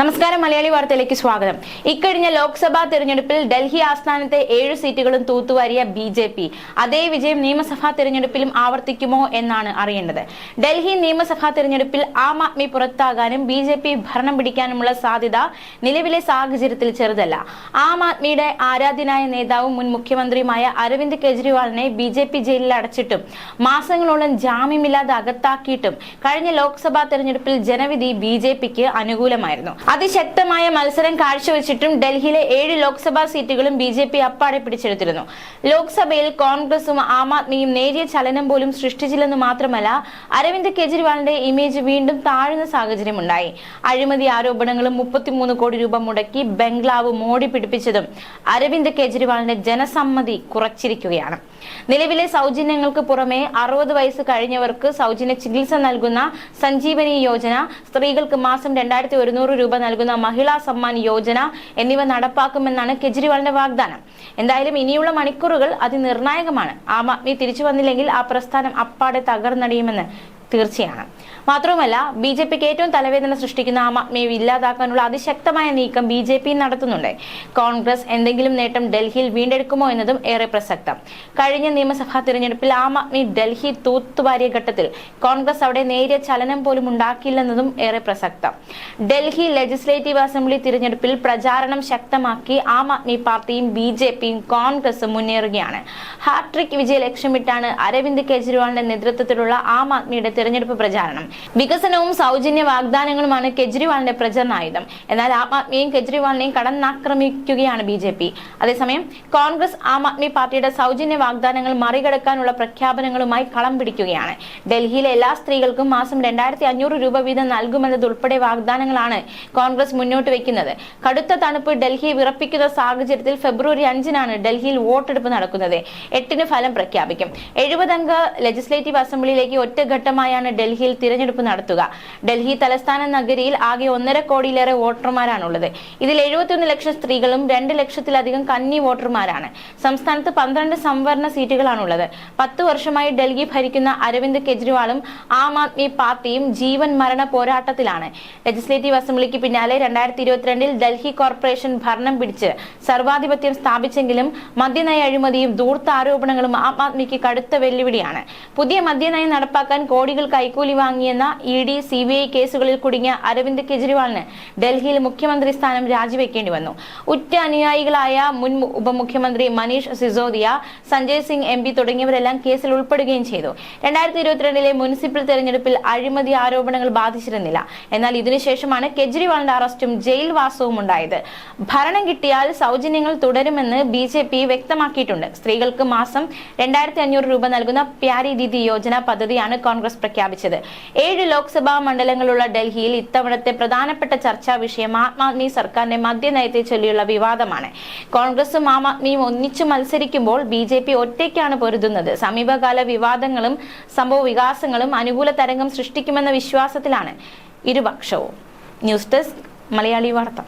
നമസ്കാരം മലയാളി വാർത്തയിലേക്ക് സ്വാഗതം. ഇക്കഴിഞ്ഞ ലോക്സഭാ തെരഞ്ഞെടുപ്പിൽ ഡൽഹി ആസ്ഥാനത്തെ ഏഴ് സീറ്റുകളും തൂത്തുവാരിയ ബി ജെ പി. അതേ വിജയം നിയമസഭാ തെരഞ്ഞെടുപ്പിലും ആവർത്തിക്കുമോ എന്നാണ് അറിയേണ്ടത്. ഡൽഹി നിയമസഭാ തെരഞ്ഞെടുപ്പിൽ ആം ആദ്മി പുറത്താകാനും ബി ജെ പി ഭരണം പിടിക്കാനുമുള്ള സാധ്യത നിലവിലെ സാഹചര്യത്തിൽ ചെറുതല്ല. ആം ആദ്മിയുടെ ആരാധ്യനായ നേതാവും മുൻ മുഖ്യമന്ത്രിയുമായ അരവിന്ദ് കെജ്രിവാളിനെ ബി ജെ പി ജയിലിൽ അടച്ചിട്ടും മാസങ്ങളോളം ജാമ്യമില്ലാതെ അകത്താക്കിയിട്ടും കഴിഞ്ഞ ലോക്സഭാ തെരഞ്ഞെടുപ്പിൽ ജനവിധി ബി ജെ പിക്ക് അനുകൂലമായിരുന്നു. അതിശക്തമായ മത്സരം കാഴ്ചവെച്ചിട്ടും ഡൽഹിയിലെ ഏഴ് ലോക്സഭാ സീറ്റുകളും ബി ജെ പി അപ്പാടെ പിടിച്ചെടുത്തിരുന്നു. ലോക്സഭയിൽ കോൺഗ്രസും ആം ആദ്മിയും നേരിയ ചലനം പോലും സൃഷ്ടിച്ചില്ലെന്ന് മാത്രമല്ല അരവിന്ദ് കെജ്രിവാളിന്റെ ഇമേജ് വീണ്ടും താഴ്ന്ന സാഹചര്യമുണ്ടായി അഴിമതി ആരോപണങ്ങളും മുപ്പത്തിമൂന്ന് കോടി രൂപ മുടക്കി ബംഗ്ലാവ് മോടി പിടിപ്പിച്ചതും അരവിന്ദ് കെജ്രിവാളിന്റെ ജനസമ്മതി കുറച്ചിരിക്കുകയാണ്. നിലവിലെ സൗജന്യങ്ങൾക്ക് പുറമെ അറുപത് വയസ്സ് കഴിഞ്ഞവർക്ക് സൗജന്യ ചികിത്സ നൽകുന്ന സഞ്ജീവനി യോജന സ്ത്രീകൾക്ക് മാസം രണ്ടായിരത്തി ഒരുന്നൂറ് രൂപ നൽകുന്ന മഹിളാ സമ്മാൻ യോജന എന്നിവ നടപ്പാക്കുമെന്നാണ് കെജ്രിവാളിന്റെ വാഗ്ദാനം. എന്തായാലും ഇനിയുള്ള മണിക്കൂറുകൾ അതിനിർണായകമാണ്. ആം ആദ്മി തിരിച്ചു വന്നില്ലെങ്കിൽ ആ പ്രസ്ഥാനം അപ്പാടെ തകർന്നടിയുമെന്ന് തീർച്ചയാണ്. മാത്രവുമല്ല ബി ജെ പിക്ക് ഏറ്റവും തലവേദന സൃഷ്ടിക്കുന്ന ആം ആദ്മിയെ ഇല്ലാതാക്കാനുള്ള അതിശക്തമായ നീക്കം ബി ജെ പി നടത്തുന്നുണ്ട്. കോൺഗ്രസ് എന്തെങ്കിലും നേട്ടം ഡൽഹിയിൽ വീണ്ടെടുക്കുമോ എന്നതും ഏറെ പ്രസക്തം. കഴിഞ്ഞ നിയമസഭാ തിരഞ്ഞെടുപ്പിൽ ആം ആദ്മി ഡൽഹി തൂത്തുവാരിയ ഘട്ടത്തിൽ കോൺഗ്രസ് അവിടെ നേരിയ ചലനം പോലും ഉണ്ടാക്കിയില്ലെന്നതും ഏറെ പ്രസക്തം. ഡൽഹി ലെജിസ്ലേറ്റീവ് അസംബ്ലി തിരഞ്ഞെടുപ്പിൽ പ്രചാരണം ശക്തമാക്കി ആം ആദ്മി പാർട്ടിയും ബി ജെ പിയും കോൺഗ്രസും മുന്നേറുകയാണ്. ഹാട്രിക് വിജയ ലക്ഷ്യമിട്ടാണ് അരവിന്ദ് കെജ്രിവാളിന്റെ നേതൃത്വത്തിലുള്ള ആം ആദ്മിയുടെ തിരഞ്ഞെടുപ്പ് പ്രചാരണം. വികസനവും സൗജന്യ വാഗ്ദാനങ്ങളുമാണ് കെജ്രിവാളിന്റെ പ്രചരണായുധം. എന്നാൽ ആം ആദ്മിയെയും കെജ്രിവാളിനെയും കടന്നാക്രമിക്കുകയാണ് ബി ജെ പി. അതേസമയം കോൺഗ്രസ് ആം ആദ്മി പാർട്ടിയുടെ സൗജന്യ വാഗ്ദാനങ്ങൾ മറികടക്കാനുള്ള പ്രഖ്യാപനങ്ങളുമായി കളം പിടിക്കുകയാണ്. ഡൽഹിയിലെ എല്ലാ സ്ത്രീകൾക്കും മാസം രണ്ടായിരത്തി അഞ്ഞൂറ് രൂപ വീതം നൽകുമെന്നതുൾപ്പെടെ വാഗ്ദാനങ്ങളാണ് കോൺഗ്രസ് മുന്നോട്ട് വെക്കുന്നത്. കടുത്ത തണുപ്പ് ഡൽഹി വിറപ്പിക്കുന്ന സാഹചര്യത്തിൽ ഫെബ്രുവരി അഞ്ചിനാണ് ഡൽഹിയിൽ വോട്ടെടുപ്പ് നടക്കുന്നത്. എട്ടിന് ഫലം പ്രഖ്യാപിക്കും. എഴുപതംഗ ലെജിസ്ലേറ്റീവ് അസംബ്ലിയിലേക്ക് ഒറ്റഘട്ടമായാണ് ഡൽഹിയിൽ തിരഞ്ഞെടുപ്പ് നടത്തുക. ഡൽഹി തലസ്ഥാന നഗരിയിൽ ആകെ ഒന്നര കോടിയിലേറെ വോട്ടർമാരാണുള്ളത്. ഇതിൽ എഴുപത്തിയൊന്ന് ലക്ഷം സ്ത്രീകളും രണ്ട് ലക്ഷത്തിലധികം കന്നി വോട്ടർമാരാണ്. സംസ്ഥാനത്ത് പന്ത്രണ്ട് സംവരണ സീറ്റുകളാണുള്ളത്. പത്ത് വർഷമായി ഡൽഹി ഭരിക്കുന്ന അരവിന്ദ് കെജ്രിവാളും ആം ആദ്മി പാർട്ടിയും ജീവൻ മരണ പോരാട്ടത്തിലാണ്. ലെജിസ്ലേറ്റീവ് അസംബ്ലിക്ക് പിന്നാലെ രണ്ടായിരത്തി ഇരുപത്തിരണ്ടിൽ ഡൽഹി കോർപ്പറേഷൻ ഭരണം പിടിച്ച് സർവാധിപത്യം സ്ഥാപിച്ചെങ്കിലും മദ്യനയ അഴിമതിയും ധൂർത്ത ആരോപണങ്ങളും ആം ആദ്മിക്ക് കടുത്ത വെല്ലുവിളിയാണ്. പുതിയ മദ്യനയം നടപ്പാക്കാൻ കോടികൾ കൈക്കൂലി വാങ്ങിയെന്ന E D C B I കേസുകളിൽ കുടുങ്ങിയ അരവിന്ദ് കെജ്രിവാളിന് ഡൽഹിയിൽ മുഖ്യമന്ത്രി സ്ഥാനം രാജിവെക്കേണ്ടി വന്നു. ഉറ്റ അനുയായികളായ മുൻ ഉപമുഖ്യമന്ത്രി മനീഷ് സിസോദിയ സഞ്ജയ് സിംഗ് എം പി തുടങ്ങിയവരെല്ലാം കേസിൽ ഉൾപ്പെടുകയും ചെയ്തു. രണ്ടായിരത്തി ഇരുപത്തിരണ്ടിലെ മുനിസിപ്പൽ തെരഞ്ഞെടുപ്പിൽ അഴിമതി ആരോപണങ്ങൾ ബാധിച്ചിരുന്നില്ല. എന്നാൽ ഇതിനുശേഷമാണ് കെജ്രിവാളിന്റെ അറസ്റ്റും ജയിൽവാസവും ഉണ്ടായത്. ഭരണം കിട്ടിയാൽ സൗജന്യങ്ങൾ തുടരുമെന്ന് ബി ജെ പി വ്യക്തമാക്കിയിട്ടുണ്ട്. സ്ത്രീകൾക്ക് മാസം രണ്ടായിരത്തി അഞ്ഞൂറ് രൂപ നൽകുന്ന പ്യാരി ദീദി യോജന പദ്ധതിയാണ് കോൺഗ്രസ് പ്രഖ്യാപിച്ചത്. ഏഴ് ലോക്സഭാ മണ്ഡലങ്ങളുള്ള ഡൽഹിയിൽ ഇത്തവണത്തെ പ്രധാനപ്പെട്ട ചർച്ചാ വിഷയം ആം ആദ്മി സർക്കാരിന്റെ മദ്യനയത്തെ ചൊല്ലിയുള്ള വിവാദമാണ്. കോൺഗ്രസും ആം ആദ്മിയും ഒന്നിച്ചു മത്സരിക്കുമ്പോൾ ബി ജെ പി ഒറ്റയ്ക്കാണ് പൊരുതുന്നത്. സമീപകാല വിവാദങ്ങളും സംഭവ വികാസങ്ങളും അനുകൂല തരംഗം സൃഷ്ടിക്കുമെന്ന വിശ്വാസത്തിലാണ് ഇരുപക്ഷവും. ന്യൂസ് ഡെസ്ക് മലയാളി വാർത്ത.